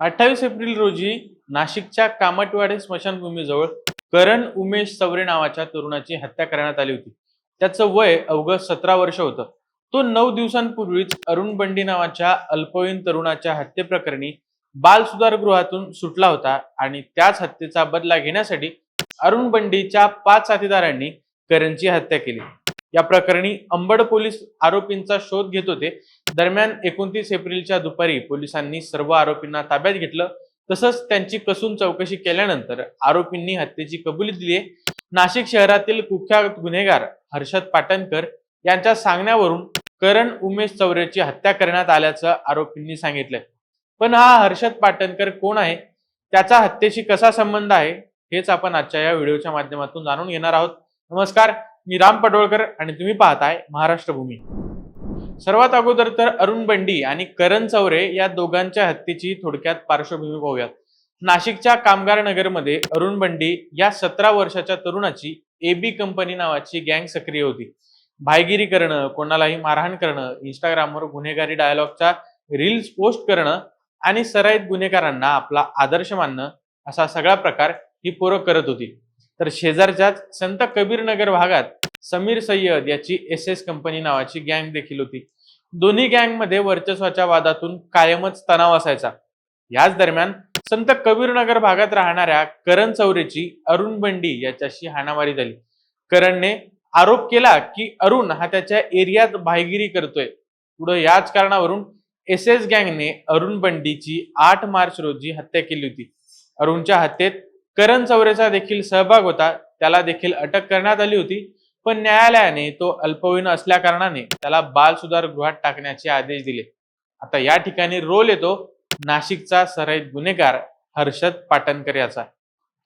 अठ्ठावीस एप्रिल रोजी नाशिकच्या कामटवाडे स्मशानभूमीजवळ करण उमेश चौरे नावाच्या तरुणाची हत्या करण्यात आली होती. त्याचं वय अवघं सतरा वर्ष होतं. तो नऊ दिवसांपूर्वीच अरुण बंडी नावाच्या अल्पवयीन तरुणाच्या हत्येप्रकरणी बाल सुधारगृहातून सुटला होता आणि त्याच हत्येचा बदला घेण्यासाठी अरुण बंडीच्या पाच साथीदारांनी करणची हत्या केली. या प्रकरणी अंबड पोलीस आरोपींचा शोध घेत होते. दरम्यान एकोणतीस एप्रिलच्या दुपारी पोलिसांनी सर्व आरोपींना ताब्यात घेतलं. तसंच त्यांची कसून चौकशी केल्यानंतर आरोपींनी हत्येची कबुली दिली नाशिक शहरातील कुख्यात गुन्हेगार हर्षद पाटणकर यांच्या सांगण्यावरून करण उमेश चौरेची हत्या करण्यात आल्याचं आरोपींनी सांगितलं पण हा हर्षद पाटणकर कोण आहे? त्याचा हत्येशी कसा संबंध आहे? हेच आपण आजच्या या व्हिडिओच्या माध्यमातून जाणून घेणार आहोत. नमस्कार. मी राम पडोळकर आणि तुम्ही पाहताय महाराष्ट्र भूमी सर्वात अगोदर तर अरुण बंडी आणि करण चौरे या दोघांच्या हत्येची थोडक्यात पार्श्वभूमी पाहूयात. नाशिकच्या कामगार नगरमध्ये अरुण बंडी या सतरा वर्षाच्या तरुणाची एबी कंपनी नावाची गँग सक्रिय होती. भायगिरी करणं कोणालाही मारहाण करणं इंस्टाग्रामवर गुन्हेगारी डायलॉगचा रील्स पोस्ट करणं आणि सराईत गुन्हेगारांना आपला आदर्श मानणं असा सगळा प्रकार ही पोरं करत होती. तर शेजारच्याच संत कबीरनगर भागात समीर सय्यद याची एस एस कंपनी नावाची गँग देखील होती. दोन्ही गँगमध्ये वर्चस्वाच्या वादातून कायमच तणाव असायचा. याच दरम्यान संत कबीरनगर भागात राहणाऱ्या करण चौरेची अरुण बंडी याच्याशी हाणामारी झाली. करणने आरोप केला की अरुण हा त्याच्या एरियात भाईगिरी करतोय. पुढे याच कारणावरून एस एस गँगने अरुण बंडीची आठ मार्च रोजी हत्या केली होती. अरुणच्या हत्येत करण चौरेचा देखील सहभाग होता. त्याला देखील अटक करण्यात आली होती. पण न्यायालयाने तो अल्पवयीन असल्या कारणाने त्याला बाल सुधार गृहात टाकण्याचे आदेश दिले. आता या ठिकाणी रोल येतो नाशिकचा सराईत गुन्हेगार हर्षद पाटणकर याचा.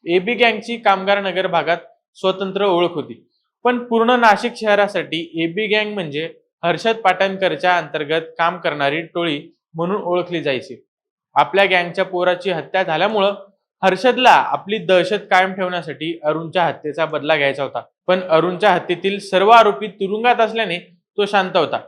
एबी गँगची कामगार नगर भागात स्वतंत्र ओळख होती. पण पूर्ण नाशिक शहरासाठी एबी गँग म्हणजे हर्षद पाटणकरच्या अंतर्गत काम करणारी टोळी म्हणून ओळखली जायची. आपल्या गँगच्या पोराची हत्या झाल्यामुळं हर्षदला आपली दहशत कायम ठेवण्यासाठी अरुणच्या हत्येचा बदला घ्यायचा होता. पण अरुणच्या हत्येतील सर्व आरोपी तुरुंगात असल्याने तो शांत होता.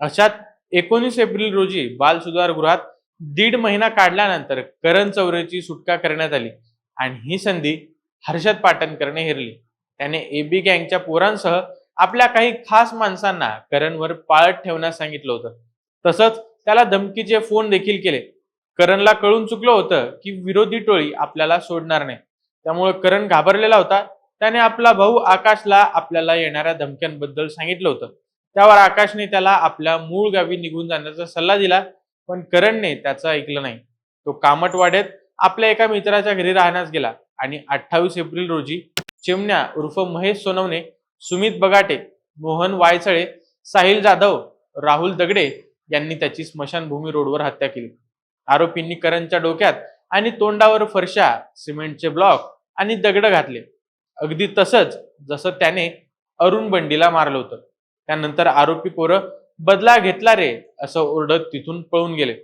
अशात एकोणीस एप्रिल रोजी बाल सुधार गृहात दीड महिना काढल्यानंतर करण चौरेची सुटका करण्यात आली आणि ही संधी हर्षद पाटणकरने हेरली. त्याने एबी गँगच्या पोरांसह आपल्या काही खास माणसांना करणवर पाळत ठेवण्यास सांगितलं होतं. तसंच त्याला धमकीचे फोन देखील केले. करणला कळून चुकलं होतं की विरोधी टोळी आपल्याला सोडणार नाही. त्यामुळे करण घाबरलेला होता. त्याने आपला भाऊ आकाशला आपल्याला येणाऱ्या धमक्यांबद्दल सांगितलं होतं. त्यावर आकाशने त्याला आपल्या मूळ गावी निघून जाण्याचा सल्ला दिला पण करणने त्याचं ऐकलं नाही. तो कामटवाड्यात आपल्या एका मित्राच्या घरी राहण्यास गेला आणि अठ्ठावीस एप्रिल रोजी चिमण्या उर्फ महेश सोनवणे सुमित बगाटे मोहन वायचळे साहिल जाधव राहुल दगडे यांनी त्याची स्मशानभूमी रोडवर हत्या केली. आरोपींनी करणच्या डोक्यात आणि तोंडावर फरशा सिमेंटचे ब्लॉक आणि दगड घातले. अगदी तसंच जसं त्याने अरुण बंडीला मारलं होतं. त्यानंतर आरोपी पोरं बदला घेतला रे असं ओरडत तिथून पळून गेले.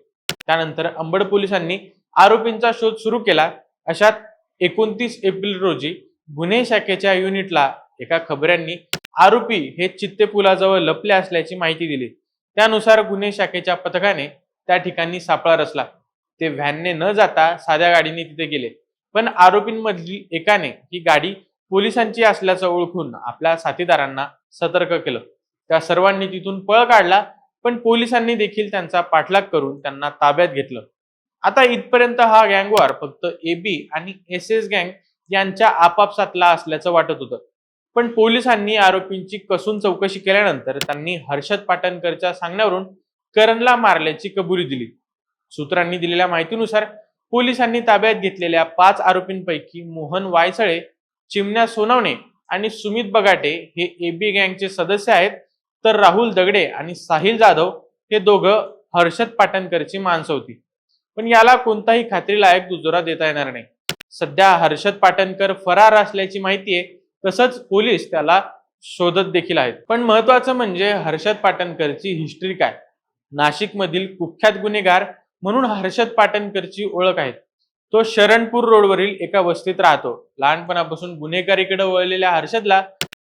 त्यानंतर अंबड पोलिसांनी आरोपींचा शोध सुरू केला. अशात एकोणतीस एप्रिल रोजी गुन्हे शाखेच्या युनिटला एका खबऱ्यांनी आरोपी हे चित्ते पुलाजवळ लपले असल्याची माहिती दिली. त्यानुसार गुन्हे शाखेच्या पथकाने त्या ठिकाणी सापळा रचला. ते व्हॅनने न जाता साध्या गाडीने तिथे गेले. पण आरोपींमधील एकाने ही गाडी पोलिसांची असल्याचं ओळखून आपल्या साथीदारांना सतर्क केलं. त्या सर्वांनी तिथून पळ काढला पण पोलिसांनी देखील त्यांचा पाठलाग करून त्यांना ताब्यात घेतलं. आता इथपर्यंत हा गँगवार फक्त एबी आणि एस एस गँग यांच्या आपापसातला असल्याचं वाटत होतं. पण पोलिसांनी आरोपींची कसून चौकशी केल्यानंतर त्यांनी हर्षद पाटणकरच्या सांगण्यावरून करणला मारल्याची कबुली दिली. सूत्रांनी दिलेल्या माहितीनुसार पोलिसांनी ताब्यात घेतलेल्या पाच आरोपींपैकी मोहन वायसळे चिमण्या सोनवणे आणि सुमित बगाटे हे एबी गँगचे सदस्य आहेत तर राहुल दगडे आणि साहिल जाधव हे दोघं हर्षद पाटणकरची माणसं होती. पण याला कोणताही खात्रीलायक दुजोरा देता येणार नाही. सध्या हर्षद पाटणकर फरार असल्याची माहिती आहे तसंच पोलीस त्याला शोधत देखील आहेत. पण महत्वाचं म्हणजे हर्षद पाटणकरची हिस्ट्री काय? नाशिकमधील कुख्यात गुन्हेगार म्हणून हर्षद पाटणकरची ओळख आहे. तो शरणपूर रोडवरील एका वस्तीत राहतो. लहानपणापासून गुन्हेगारीकडे वळलेल्या हर्षदला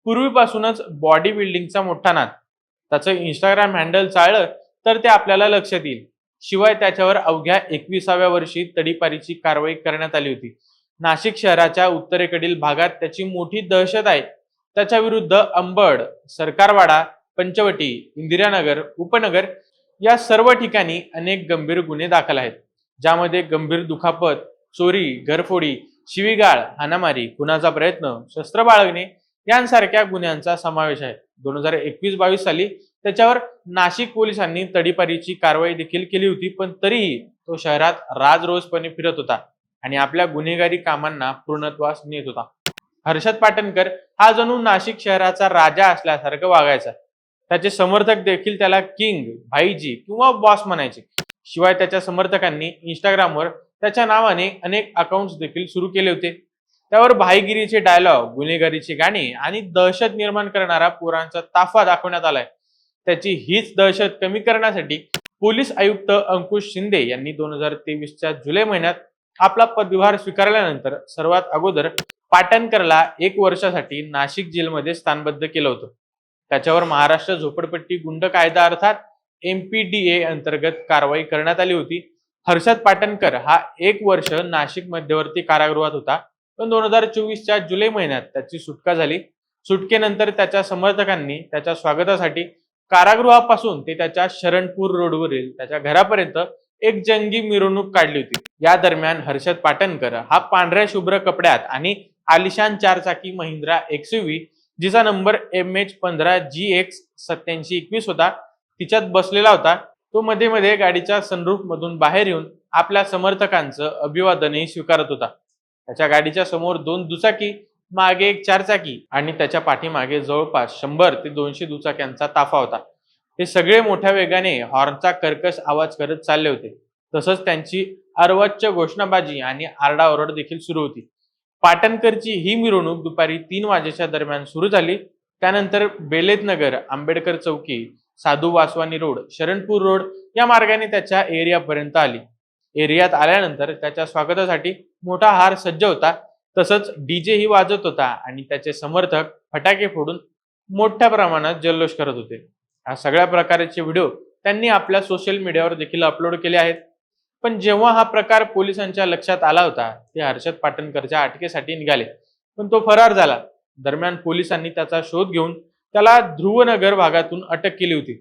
पूर्वीपासूनच बॉडी बिल्डिंगचा मोठा नाद. त्याचं इंस्टाग्राम हँडल चाळलं तर ते आपल्याला लक्षात येईल शिवाय त्याच्यावर अवघ्या एकविसाव्या वर्षी तडीपारीची कारवाई करण्यात आली होती. नाशिक शहराच्या उत्तरेकडील भागात त्याची मोठी दहशत आहे. त्याच्या विरुद्ध अंबड सरकारवाडा पंचवटी इंदिरानगर उपनगर या सर्व ठिकाणी अनेक गंभीर गुन्हे दाखल आहेत ज्यामध्ये गंभीर दुखापत चोरी घरफोडी शिवीगाळ हाणामारी खुनाचा प्रयत्न शस्त्र बाळगणे यांसारख्या गुन्ह्यांचा समावेश आहे. दोन हजार एकवीस बावीस साली त्याच्यावर नाशिक पोलिसांनी तडीपारीची कारवाई देखील केली होती पण तरीही तो शहरात राजरोजपणे फिरत होता आणि आपल्या गुन्हेगारी कामांना पूर्णत्वास नेत होता. हर्षद पाटणकर हा जणू नाशिक शहराचा राजा असल्यासारखं वागायचा त्याचे समर्थक देखील त्याला किंग भाईजी किंवा बॉस म्हणायचे. शिवाय त्याच्या समर्थकांनी इंस्टाग्रामवर त्याच्या नावाने अनेक अकाउंट्स देखील सुरू केले होते. त्यावर भाईगिरीचे डायलॉग गुन्हेगारीची गाणी आणि दहशत निर्माण करणारा पोरांचा ताफा दाखवण्यात आलाय. त्याची हीच दहशत कमी करण्यासाठी पोलीस आयुक्त अंकुश शिंदे यांनी दोन हजार तेवीसच्या जुलै महिन्यात आपला पदभार स्वीकारल्यानंतर सर्वात अगोदर पाटणकरला एक वर्षासाठी नाशिक जेलमध्ये स्थानबद्ध केलं होतं. त्याच्यावर महाराष्ट्र झोपडपट्टी गुंड कायदा अर्थात एमपीडीए अंतर्गत कारवाई करण्यात आली होती. हर्षद पाटणकर हा एक वर्ष नाशिक मध्यवर्ती कारागृहात होता. पण दोन हजार चोवीसच्या जुलै महिन्यात त्याची सुटका झाली. सुटकेनंतर त्याच्या समर्थकांनी त्याच्या स्वागतासाठी कारागृहापासून ते त्याच्या शरणपूर रोडवरील त्याच्या घरापर्यंत एक जंगी मिरवणूक काढली होती. या दरम्यान हर्षद पाटणकर हा पांढऱ्या शुभ्र कपड्यात आणि आलिशान चारचाकी महिंद्रा एक्सयूव्ही जिचा नंबर एम एच पंधरा जी एक्स सत्याऐंशी एकवीस होता तिच्यात बसलेला होता. तो मध्ये मध्ये गाडीच्या सनरूफ मधून बाहेर येऊन आपल्या समर्थकांचं अभिवादनही स्वीकारत होता. त्याच्या गाडीच्या समोर दोन दुचाकी मागे एक चारचाकी आणि त्याच्या पाठीमागे जवळपास शंभर ते दोनशे दुचाक्यांचा ताफा होता. हे सगळे मोठ्या वेगाने हॉर्नचा कर्कश आवाज करत चालले होते. तसंच त्यांची अर्वाच्य घोषणाबाजी आणि आरडाओरड देखील सुरू होती. पाटणकरची ही मिरवणूक दुपारी तीन वाजेच्या दरम्यान सुरू झाली. त्यानंतर बेलेतनगर आंबेडकर चौकी साधू वासवानी रोड शरणपूर रोड या मार्गाने त्याच्या एरियापर्यंत आली. एरियात आल्यानंतर त्याच्या स्वागतासाठी मोठा हार सज्ज होता. तसंच डीजे ही वाजत होता आणि त्याचे समर्थक फटाके फोडून मोठ्या प्रमाणात जल्लोष करत होते. हा सगळ्या प्रकारचे व्हिडिओ त्यांनी आपल्या सोशल मीडियावर देखील अपलोड केले आहेत. पण जेव्हा हा प्रकार पोलिसांच्या लक्षात आला होता ते हर्षद पाटणकरच्या अटकेसाठी निघाले. पण तो फरार झाला. दरम्यान पोलिसांनी त्याचा शोध घेऊन त्याला ध्रुवनगर भागातून अटक केली होती.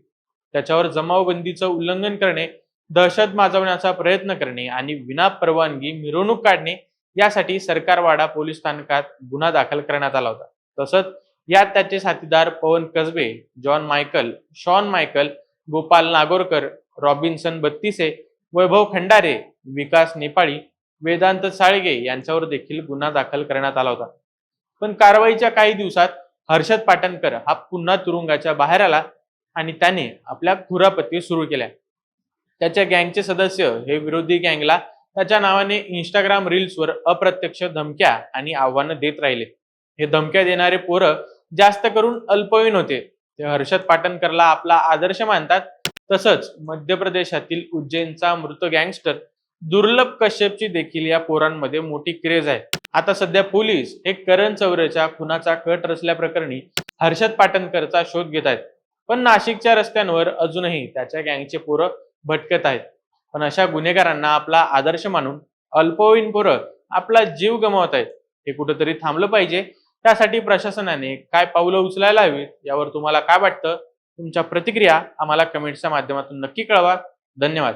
त्याच्यावर जमावबंदीचं उल्लंघन करणे दहशत माजवण्याचा प्रयत्न करणे आणि विना परवानगी मिरवणूक काढणे यासाठी सरकारवाडा पोलीस स्थानकात गुन्हा दाखल करण्यात आला होता. तसंच यात त्याचे साथीदार Pawan Kasbe John Michael Sean Michael Gopal Nagorkar Robinson Battise Vaibhav Khandare Vikas Nepali Vedant Salge यांच्यावर देखील गुन्हा दाखल करण्यात आला होता. पण कारवाईच्या काही दिवसात हर्षद पाटणकर हा पुन्हा तुरुंगाच्या बाहेर आला आणि त्याने आपल्या खुरापती सुरू केल्या. त्याच्या गँगचे सदस्य हे विरोधी गँगला त्याच्या नावाने इंस्टाग्राम रील्सवर अप्रत्यक्ष धमक्या आणि आव्हानं देत राहिले. हे धमक्या देणारे पोरं जास्त करून अल्पवयीन होते. ते हर्षद पाटणकरला आपला आदर्श मानतात. तसंच मध्य प्रदेशातील उज्जैनचा मृत गँगस्टर दुर्लभ कश्यपची देखील या पोरांमध्ये मोठी क्रेज आहे. आता सध्या पोलीस हे करण चौरेच्या खुनाचा कट रचल्या प्रकरणी हर्षद पाटणकरचा शोध घेत आहेत. पण नाशिकच्या रस्त्यांवर अजूनही त्याच्या गँगचे पोरं भटकत आहेत. पण अशा गुन्हेगारांना आपला आदर्श मानून अल्पवयीन पोरं आपला जीव गमावत आहेत. हे कुठंतरी थांबलं पाहिजे. त्यासाठी प्रशासनाने काय पावलं उचलायला हवीत यावर तुम्हाला काय वाटतं? तुमच्या प्रतिक्रिया आम्हाला कमेंट्सच्या माध्यमातून नक्की कळवा. धन्यवाद.